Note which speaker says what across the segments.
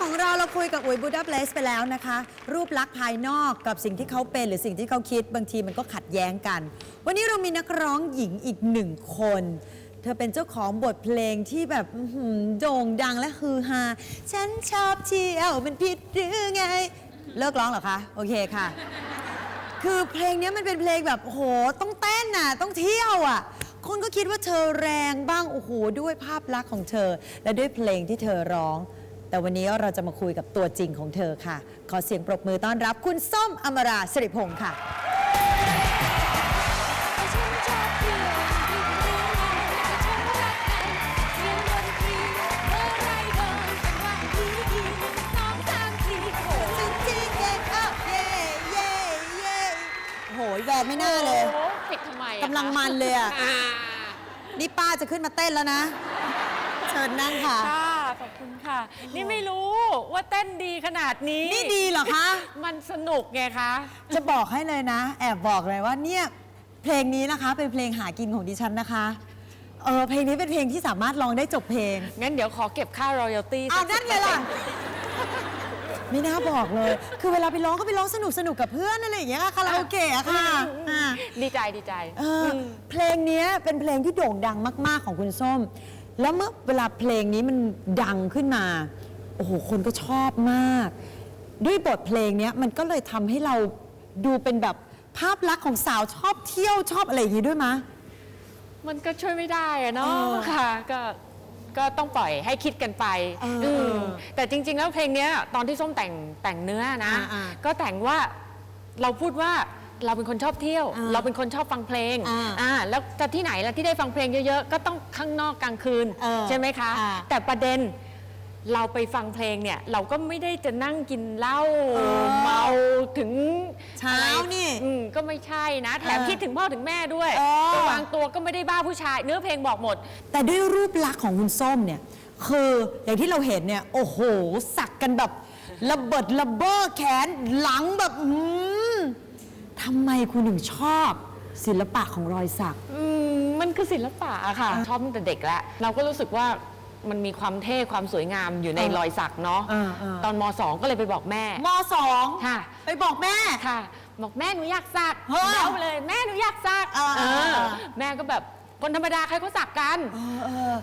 Speaker 1: ของเราเราคุยกับอุ๋ยบูดาเ l สไปแล้วนะคะ รูปลักษณ์ภายนอกกับสิ่งที่เขาเป็นหรือสิ่งที่เขาคิดบางทีมันก็ขัดแย้งกัน วันนี้เรามีนักร้องหญิงอีกหนึ่งคน เธอเป็นเจ้าของบทเพลงที่แบบอื้อหือโด่งดังและฮือฮาฉันชอบเที่ยวมันผิดหรือไง เลิกร้องเหรอคะ โอเคค่ะ คือเพลงเนี้ยมันเป็นเพลงแบบโอ้โหต้องเต้นน่ะต้องเที่ยวอะ คนก็คิดว่าเธอแรงบ้างโอ้โหด้วยภาพลักษณ์ของเธอ และด้วยเพลงที่เธอร้อง แต่วันนี้เราจะมาคุยกับตัวจริงของเธอค่ะ ขอเสียงปรบมือต้อนรับคุณส้มอมราสิริพงศ์ค่ะ
Speaker 2: ฉันชอบเที่ยวผิดหรือไงฉันรักกันเสียงดนตรีเมื่อไรเดินจังหวะดีดีหนึ่งสองสามสี่โอ้
Speaker 1: จริงจริงเย้เอ้าเย้เย้เย้โอ้โหแวร์ไม่น่าเลย
Speaker 2: โหปิดทำไมอะ
Speaker 1: กำลังมันเลยอะ
Speaker 2: อ่า
Speaker 1: นี่ป้าจะขึ้นมาเต้นแล้วนะ เชิญนั่งค่ะ
Speaker 2: ค่ะขอบคุณค่ะ นี่ไม่รู้ว่าเต้นดีขนาดนี้
Speaker 1: นี่ดีเหรอคะ
Speaker 2: มันสนุกไงคะ
Speaker 1: จะบอกให้เลยนะ แอบบอกเลยว่าเนี่ยเพลงนี้นะคะ เป็นเพลงหากินของดิฉันนะคะเออเพลงนี้เป็นเพลงที่สามารถร้องได้จบเพลง
Speaker 2: งั้นเดี๋ยวขอเก็บค่ารอยัลตี้
Speaker 1: อ้าวนั่นไงล่ะไม่น่าบอกเลย คือเวลาไปร้องก็ไปร้องสนุกสนุกกับเพื่อนอะไรอย่างเงี้ยค่ะคาราโอเกะอะค่ะอ่า
Speaker 2: ดีใจดีใจ
Speaker 1: เอออเพลงเนี้ยเป็นเพลงที่โด่งดังมาก ๆ ของคุณส้ม แล้วเมื่อเวลาเพลงนี้มันดังขึ้นมา โอ้โห คนก็ชอบมาก ด้วยบทเพลงเนี้ยมันก็เลยทำให้เราดูเป็นแบบภาพลักษณ์ของสาวชอบเที่ยวชอบอะไรอย่างงี้ด้วยมะ
Speaker 2: มันก็ช่วยไม่ได้อะเนาะ
Speaker 1: เออ
Speaker 2: ค่ะก็ก็ต้องปล่อยให้คิดกันไป
Speaker 1: เออเออ
Speaker 2: มแต่จริง ๆ แล้วเพลงเนี้ยตอนที่ส้มแต่งแต่งเนื้อนะ
Speaker 1: อ่าอ่า
Speaker 2: ก็แต่งว่าเราพูดว่า เราเป็นคนชอบเที่ยว
Speaker 1: อ่า
Speaker 2: เราเป็นคนชอบฟังเพลง
Speaker 1: อ่า
Speaker 2: อ่าแล้วจะที่ไหนล่ะที่ได้ฟังเพลงเยอะๆ ก็ต้องข้างนอกกลางคืน
Speaker 1: เออ
Speaker 2: ใช่ไหมคะ
Speaker 1: อ่า
Speaker 2: แต่ประเด็นเราไปฟังเพลงเนี่ย เราก็ไม่ได้จะนั่งกินเหล้า
Speaker 1: เออ
Speaker 2: เมาถึง
Speaker 1: เช้า
Speaker 2: อะไร
Speaker 1: นี่
Speaker 2: อืมก็ไม่ใช่นะ แถม
Speaker 1: เออ
Speaker 2: คิดถึงพ่อถึงแม่ด้วย
Speaker 1: เออ
Speaker 2: ระวังตัวก็ไม่ได้บ้าผู้ชาย เนื้อเพลงบอกหมด
Speaker 1: แต่ด้วยรูปลักษณ์ของคุณส้มเนี่ย คืออย่างที่เราเห็นเนี่ย โอ้โห สักกันแบบ ระเบิดระเบ้อแขนหลังแบบ อืมทำไมคุณถึงชอบศิลปะของรอยสัก
Speaker 2: อืมมันคือศิลปะอะค่ะ ชอบตั้งแต่เด็กแล้ว เราก็รู้สึกว่ามันมีความเท่ความสวยงามอยู่ใน
Speaker 1: เออ
Speaker 2: รอยสักเนาะ
Speaker 1: เออเออ
Speaker 2: ตอนมสองก็เลยไปบอกแม่
Speaker 1: มสอง
Speaker 2: ค่ะ
Speaker 1: ไปบอกแม่
Speaker 2: ค่ะ บอกแม่หนูอยากสัก
Speaker 1: เฮ้ย
Speaker 2: แล้วเลยแม่หนูอยากสัก
Speaker 1: เออเออ เออ
Speaker 2: แม่ก็แบบคนธรรมดาใครเขาสักกัน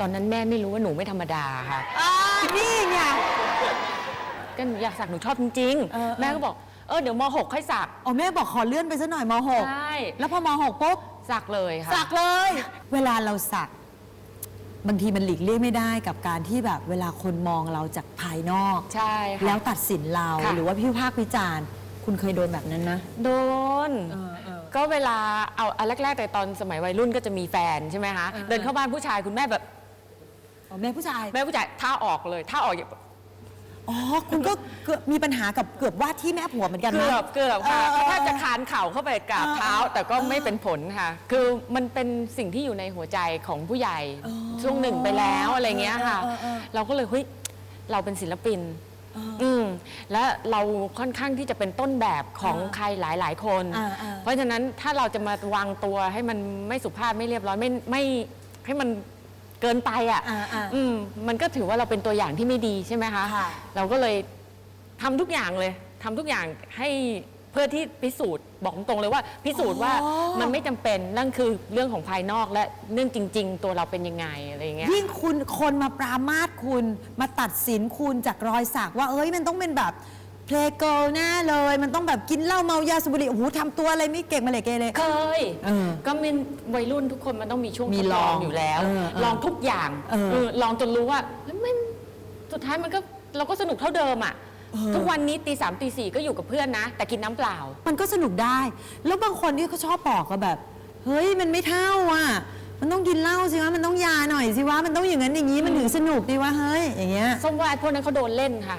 Speaker 2: ตอนนั้นแม่ไม่รู้ว่าหนูไม่ธรรมดาค่ะ
Speaker 1: อ่านี่ไง
Speaker 2: ก็หนูอยากสักหนูชอบจริง
Speaker 1: เออเออ
Speaker 2: ๆ แม่ก็บอกเออเดี๋ยวมหกค่อยสัก
Speaker 1: อ๋อแม่บอกขอเลื่อนไปสักหน่อยมหก
Speaker 2: ใช่
Speaker 1: แล้วพอมหกปุ๊บ
Speaker 2: สักเลยค่ะ
Speaker 1: สักเลย เวลาเราสัก บางทีมันหลีกเลี่ยงไม่ได้กับการที่แบบเวลาคนมองเราจากภายนอก
Speaker 2: ใช่ค่ะ
Speaker 1: แล้วตัดสินเรา
Speaker 2: ค่ะ
Speaker 1: หรือว่าพิพากษ์วิจารณ์ คุณเคยโดนแบบนั้นนะ
Speaker 2: โดน
Speaker 1: เออเออ
Speaker 2: ก็เวลาเอาอันแรกๆแต่ตอนสมัยวัยรุ่นก็จะมีแฟนใช่ไหมคะ
Speaker 1: เออ
Speaker 2: เดินเข้าบ้านผู้ชายคุณแม่แบบ
Speaker 1: อ๋อแม่ผู้ชาย
Speaker 2: แม่ผู้ชายท่าออกเลยท่าออกอย่าง
Speaker 1: อ๋อ คุณก็เกือบมีปัญหากับเกือบว่าที่แม่ผัวเหมือนกันนะ
Speaker 2: เกือบเกือบค่ะ
Speaker 1: เออเออ
Speaker 2: ก็ถ้าจะคานเข่าเข้าไปกราบเท้า
Speaker 1: เออเออ
Speaker 2: แต่ก็ไม่เป็นผลค่ะ คือมันเป็นสิ่งที่อยู่ในหัวใจของผู้ใหญ่
Speaker 1: อ๋อ
Speaker 2: ช่วงหนึ่งไปแล้วอะไรเงี้ยค่ะ
Speaker 1: เออเออเออ
Speaker 2: เราก็เลยเฮ้ยเราเป็นศิลปิน
Speaker 1: เออ
Speaker 2: อืมและเราค่อนข้างที่จะเป็นต้นแบบของ
Speaker 1: เออ
Speaker 2: ใครหลาย ๆ คน
Speaker 1: เออเออ
Speaker 2: เพราะฉะนั้นถ้าเราจะมาวางตัวให้มันไม่สุภาพไม่เรียบร้อยไม่ไม่ให้มัน เกินไปอะ
Speaker 1: อ่าอ่า
Speaker 2: อืมมันก็ถือว่าเราเป็นตัวอย่างที่ไม่ดีใช่ไหมคะ
Speaker 1: ค่ะ
Speaker 2: เราก็เลยทำทุกอย่างเลยทำทุกอย่างให้เพื่อที่พิสูจน์บอกตรงๆเลยว่า พิสูจน์ว่า
Speaker 1: อ๋อ
Speaker 2: มันไม่จำเป็นนั่นคือเรื่องของภายนอกและเรื่องจริง ๆ ตัวเราเป็นยังไงอะไรอย่างเงี้ย
Speaker 1: ยิ่งคุณคนมาปรามาสคุณมาตัดสินคุณจากรอยสักว่าเอ้ยมันต้องเป็นแบบ เพลเกิลแน่เลย มันต้องแบบกินเหล้าเมายาสูบบุหรี่โอ้โหทำตัวอะไรไม่เก่งมาเลยเกเร
Speaker 2: เคย
Speaker 1: เออ
Speaker 2: ก็เป็นวัยรุ่นทุกคนมันต้องมีช่วง
Speaker 1: มี
Speaker 2: ทด
Speaker 1: ลอง
Speaker 2: อยู่แล้ว
Speaker 1: เออเออ
Speaker 2: ลองทุกอย่าง
Speaker 1: เออ
Speaker 2: เออลองจนรู้ว่าเฮ้ยมันสุดท้ายมันก็เราก็สนุกเท่าเดิมอะ
Speaker 1: เออ
Speaker 2: ทุกวันนี้ตีสามตีสี่ก็อยู่กับเพื่อนนะ แต่กินน้ำเปล่า
Speaker 1: มันก็สนุกได้ แล้วบางคนที่เขาชอบบอกก็แบบ เฮ้ย มันไม่เท่าอะ มันต้องกินเหล้าสิวะ มันต้องยาหน่อยสิวะ มันต้องอย่างนั้นอย่างนี้ มันถึงสนุกดีวะ เฮ้ย อย่างเงี้ย
Speaker 2: ส้มว่าไอ้พวกนั้นเขาโดนเล่นค่ะ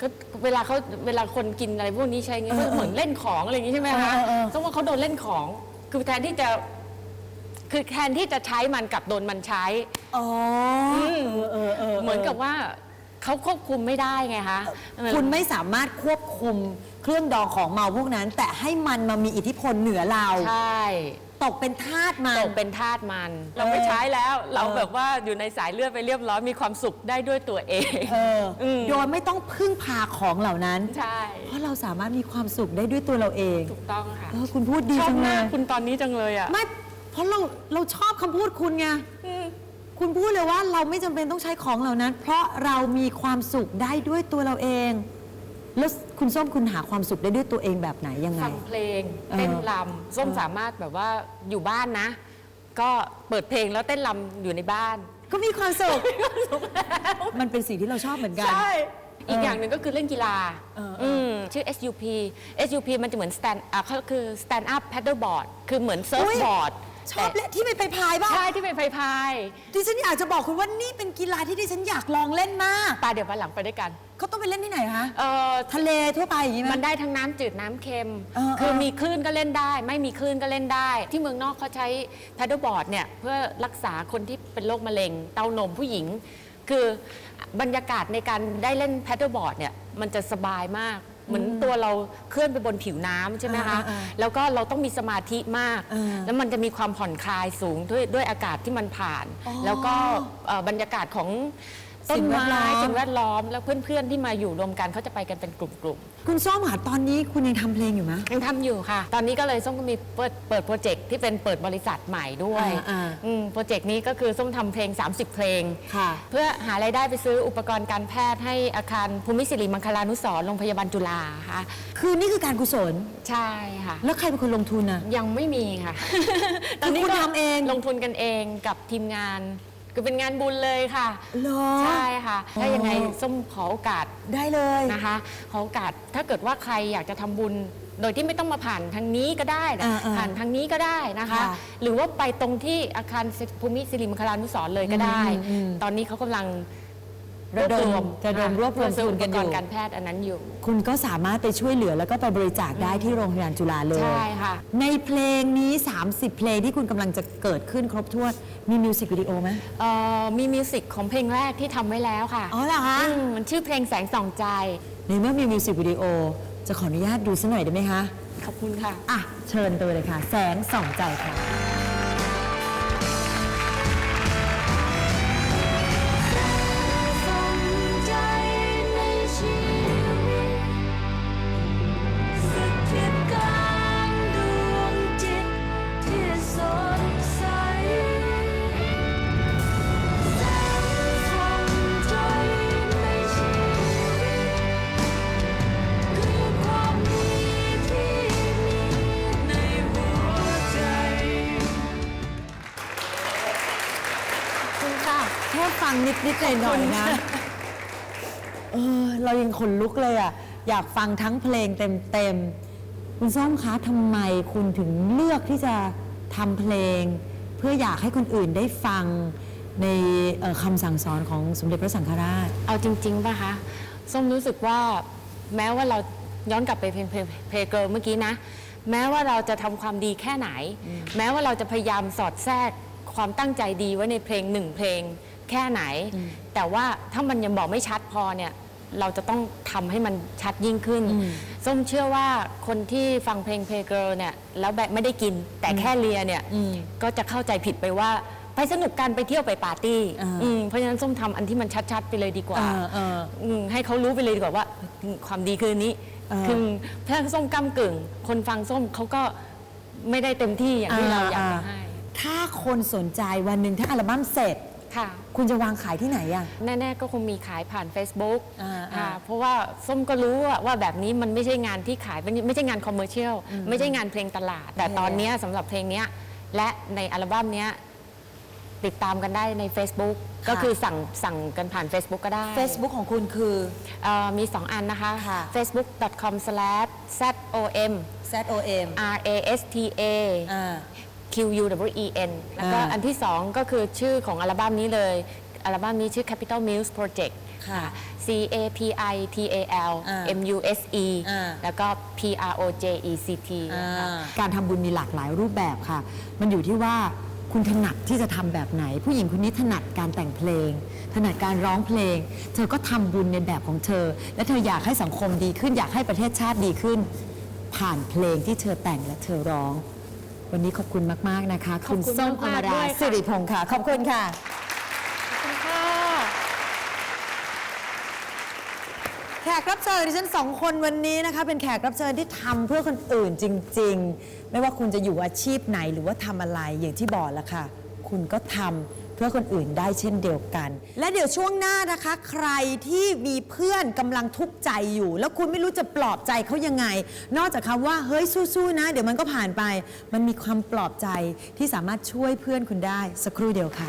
Speaker 2: ก็เวลาเขาเวลาคนกินอะไรพวกนี้ใช้เงี้ย
Speaker 1: เออ
Speaker 2: ก็เหมือนเล่นของอะไรอย่างงี้ใช่ไหมคะ
Speaker 1: เออเออเออ
Speaker 2: ส้มว่าเขาโดนเล่นของ คือแทนที่จะ คือแทนที่จะใช้มันกลับโดนมันใช้
Speaker 1: อ๋อเออเออ
Speaker 2: เหมือนกับว่าเขาควบคุมไม่ได้ไงคะเออ
Speaker 1: คุณไม่สามารถควบคุมเครื่องดองของเมาพวกนั้น แต่ให้มันมามีอิทธิพลเหนือเรา
Speaker 2: ใช่
Speaker 1: ตกเป็นทาสมัน
Speaker 2: ตกเป็นทาสมัน เราไม่ใช้แล้ว เราแบบว่าอยู่ในสายเลือดไปเรียบร้อยมีความสุขได้ด้วยตัวเอง
Speaker 1: เอออ
Speaker 2: ม
Speaker 1: โดยไม่ต้องพึ่งพาของเหล่านั้น
Speaker 2: ใช่
Speaker 1: เพราะเราสามารถมีความสุขได้ด้วยตัวเราเอง
Speaker 2: ถูกต้องค่ะ
Speaker 1: เออคุณพูดดี
Speaker 2: ชอบ
Speaker 1: จังเล
Speaker 2: มาก
Speaker 1: ย
Speaker 2: คุณตอนนี้จังเลยอะ
Speaker 1: ไม่เพราะเราเราชอบคำพูดคุณไง
Speaker 2: อืม
Speaker 1: คุณพูดเลยว่าเราไม่จำเป็นต้องใช้ของเหล่านั้น เพราะเรามีความสุขได้ด้วยตัวเราเอง แล้วคุณส้มคุณหาความสุขได้ด้วยตัวเองแบบไหนยังไง
Speaker 2: ฟังเพลง
Speaker 1: เออ
Speaker 2: เต้นรำส้มสามารถแบบว่าอยู่บ้านนะ ก็เปิดเพลงแล้วเต้นรำอยู่ในบ้าน
Speaker 1: ก็มีความสุข มันเป็นสิ่งที่เราชอบเหมือนกัน
Speaker 2: ใช่ อีก
Speaker 1: เออ
Speaker 2: อ
Speaker 1: อย่าง
Speaker 2: หนึ่งก็คือเล่นกีฬา
Speaker 1: เออเอออื
Speaker 2: มชื่อ SUP SUP มันจะเหมือน stand อะเขาคือ stand up paddle board คือเหมือนเซิร์ฟบอร์ด
Speaker 1: ชอบเล่นที่ไปไปพายบ้าง
Speaker 2: ใช่ที่เป็นไฟพาย
Speaker 1: ดิฉันอยากจะบอกคุณว่านี่เป็นกีฬาที่ดิฉันอยากลองเล่นมาก
Speaker 2: ปาเดี๋ยววันหลังไปด้วยกัน
Speaker 1: เขาต้องไปเล่นที่ไหนคะ
Speaker 2: เออ
Speaker 1: ทะเลทั่วไปอย่างนี้ไหม
Speaker 2: มันได้ทั้งน้ำจืดน้ำเค็ม
Speaker 1: เออ
Speaker 2: คือ
Speaker 1: เออ
Speaker 2: มีคลื่นก็เล่นได้ ไม่มีคลื่นก็เล่นได้ ที่เมืองนอกเขาใช้ paddle board เนี่ยเพื่อรักษาคนที่เป็นโรคมะเร็งเต้านมผู้หญิง คือบรรยากาศในการได้เล่น paddle board เนี่ยมันจะสบายมาก เหมือนตัวเราเคลื่อนไปบนผิวน้ำใช่ไหมคะ
Speaker 1: เออเออเออ
Speaker 2: แล้วก็เราต้องมีสมาธิมาก
Speaker 1: เออ
Speaker 2: แล้วมันจะมีความผ่อนคลายสูงด้วยด้วยอากาศที่มันผ่าน
Speaker 1: อ๋อ
Speaker 2: แล้วก็เอ่อบรรยากาศของ ต้
Speaker 1: สิ่
Speaker 2: น
Speaker 1: งแวดล้
Speaker 2: ไม้
Speaker 1: อม
Speaker 2: สิ่งแวดล้อมแล้วเพื่อนๆที่มาอยู่รวมกันเขาจะไปกันเป็นกลุ่มๆ
Speaker 1: คุณส้มค่ะตอนนี้คุณยังทำเพลงอยู่ไหม
Speaker 2: ยังทำอยู่ค่ะ ตอนนี้ก็เลยส้มก็มีเปิดเปิดโปรเจกต์ที่เป็นเปิดบริษัทใหม่ด้วย
Speaker 1: อ่าอ่า
Speaker 2: อืมโปรเจกต์นี้ก็คือส้มทำเพลง 30 เพลง
Speaker 1: ค่ะ
Speaker 2: เพื่อหารายได้ไปซื้ออุปกรณ์การแพทย์ให้อาคารภูมิศิริมังคลานุสรณ์โรงพยาบาลจุฬาค่ะ
Speaker 1: คือนี่คือการกุศล
Speaker 2: ใช่ค่ะ
Speaker 1: แล้วใครเป็นคนลงทุนอะ
Speaker 2: ยังไม่มีค่ะ
Speaker 1: คือคุณทำเอง
Speaker 2: ลงทุนกันเองกับทีมงาน คือเป็นงานบุญเลยค่ะ
Speaker 1: เหรอ
Speaker 2: ใช่ค่ะ ถ้ายังไง
Speaker 1: อ๋อ
Speaker 2: ส้มขอโอกาส
Speaker 1: ได้เลย
Speaker 2: นะคะขอโอกาสถ้าเกิดว่าใครอยากจะทำบุญ โดยที่ไม่ต้องมาผ่านทางนี้ก็ได้นะ
Speaker 1: อ่าอ่า
Speaker 2: ผ่านทางนี้ก็ได้นะคะ
Speaker 1: ค่ะ
Speaker 2: หรือว่าไปตรงที่อาคารภูมิศิริมคลานุสรณ์เลยก็ได้
Speaker 1: อืมอืม
Speaker 2: ตอนนี้เขากำลัง
Speaker 1: ระดมจะระดมรวบรวม
Speaker 2: เพื่อซื้
Speaker 1: ทุนกันอยู่
Speaker 2: ปรณ์การแพทย์อันนั้นอยู่
Speaker 1: คุณก็สามารถไปช่วยเหลือแล้วก็ไปบริจาคได้ที่โรงพยาบาลจุฬาเลย
Speaker 2: ใช่ค่ะ
Speaker 1: ในเพลงนี้ 30 เพลงที่คุณกำลังจะเกิดขึ้นครบถ้วนมีมิวสิกวิดีโอไหม
Speaker 2: เอ่อมีมิวสิกของเพลงแรกที่ทำไว้แล้วค่ะ
Speaker 1: อ๋อเหรอคะ
Speaker 2: มมันชื่อเพลงแสงส่องใจ
Speaker 1: ในเมื่อมีมิวสิกวิดีโอจะขออนุญาตดูสักหน่อยได้ไหมคะ
Speaker 2: ขอบคุณค่ะ
Speaker 1: อะเชิญตัวเลยค่ะ แสงส่องใจค่ะ ฟังนิดนิดหน่อยหน่อยๆนะเออเรายังขนลุกเลยอะ อยากฟังทั้งเพลงเต็มเต็มๆคุณส้มคะทำไมคุณถึงเลือกที่จะทำเพลง เพื่ออยากให้คนอื่นได้ฟังในเอ่อคำสั่งสอนของสมเด็จพระสังฆราช
Speaker 2: เอาจริงๆป่ะคะ ส้มรู้สึกว่าแม้ว่าเราย้อนกลับไปเพลงเพลงเพลงเกิร์ลเมื่อกี้นะ แม้ว่าเราจะทำความดีแค่ไหน แม้ว่าเราจะพยายามสอดแทรกความตั้งใจดีไว้ในเพลงหนึ่งเพลง แค่ไหน แต่ว่าถ้ามันยังบอกไม่ชัดพอเนี่ยเราจะต้องทำให้มันชัดยิ่งขึ้น ส้มเชื่อว่าคนที่ฟังเพลงเพลงเกิร์ลเนี่ยแล้วแบบไม่ได้กินแต่แค่เลียเนี่ย
Speaker 1: อืม
Speaker 2: ก็จะเข้าใจผิดไปว่าไปสนุกกันไปเที่ยวไปปาร์ตี้
Speaker 1: อ่า
Speaker 2: อืมเพราะฉะนั้นส้มทำอันที่มันชัด ๆ ไปเลยดีกว่า
Speaker 1: เออเออ
Speaker 2: อืมให้เขารู้ไปเลยดีกว่าว่าอืมความดีคืออนนี้
Speaker 1: เออ
Speaker 2: คือถ้าส้มก้ากึ่ง คนฟังส้มเขาก็ไม่ได้เต็มที่อย่างที่เราอยากจะให้
Speaker 1: ถ้าคนสนใจวันหนึ่งถ้าอัลบั้มเสร็จ
Speaker 2: ค่ะ
Speaker 1: คุณจะวางขายที่ไหนอะ
Speaker 2: แน่ ๆ ก็คงมีขายผ่าน Facebook
Speaker 1: อ่า
Speaker 2: อ่า
Speaker 1: อ่า
Speaker 2: เพราะว่าส้มก็รู้ว่าว่าแบบนี้มันไม่ใช่งานที่ขายไม่ไม่ใช่งานคอมเมอร์เชียลไม่ใช่งานเพลงตลาด แต่
Speaker 1: โอเค
Speaker 2: ตอนเนี้ยสำหรับเพลงเนี้ยและในอัลบั้มเนี้ยติดตามกันได้ใน Facebook ก็คือสั่งสั่งกันผ่าน Facebook ก็ได้
Speaker 1: Facebook ของคุณคือ
Speaker 2: เอ่อมี 2 อันนะคะ
Speaker 1: ค่ะ
Speaker 2: facebook.com/zom
Speaker 1: ZOM
Speaker 2: r a s t a
Speaker 1: อ่า
Speaker 2: Q U W E N แล้วก็
Speaker 1: อ่า
Speaker 2: อันที่2ก็คือชื่อของอัลบั้มนี้เลย อัลบั้มนี้ชื่อ Capital Muse Project
Speaker 1: ค่ะ
Speaker 2: C A P I T A L
Speaker 1: อ่า
Speaker 2: M U S E
Speaker 1: อ่า
Speaker 2: แล้วก็ P R O J E C T นะคะ
Speaker 1: การทำบุญมีหลากหลายรูปแบบค่ะ มันอยู่ที่ว่าคุณถนัดที่จะทำแบบไหน ผู้หญิงคนนี้ถนัดการแต่งเพลง ถนัดการร้องเพลง เธอก็ทำบุญในแบบของเธอ และเธออยากให้สังคมดีขึ้น อยากให้ประเทศชาติดีขึ้น ผ่านเพลงที่เธอแต่งและเธอร้อง วันนี้ขอบคุณมาก ๆ นะคะ
Speaker 2: ขอบ
Speaker 1: คุณ
Speaker 2: คุณ
Speaker 1: ส้มอ
Speaker 2: มามกๆ
Speaker 1: รา
Speaker 2: ด้วยค่ะ
Speaker 1: สิริพงศ์ค่ะ ขอบคุณค่ะ
Speaker 2: ขอบคุณค่ะ
Speaker 1: แขกรับเชิญดิฉันสองคนวันนี้นะคะ เป็นแขกรับเชิญที่ทำเพื่อคนอื่นจริง ๆ ไม่ว่าคุณจะอยู่อาชีพไหนหรือว่าทำอะไรอย่างที่บอกแล้วค่ะ คุณก็ทำเพื่อคนอื่นได้เช่นเดียวกัน และเดี๋ยวช่วงหน้านะคะ ใครที่มีเพื่อนกำลังทุกข์ใจอยู่ แล้วคุณไม่รู้จะปลอบใจเขายังไง นอกจากคำว่าเฮ้ยสู้ๆนะ เดี๋ยวมันก็ผ่านไป มันมีความปลอบใจที่สามารถช่วยเพื่อนคุณได้สักครู่เดียวค่ะ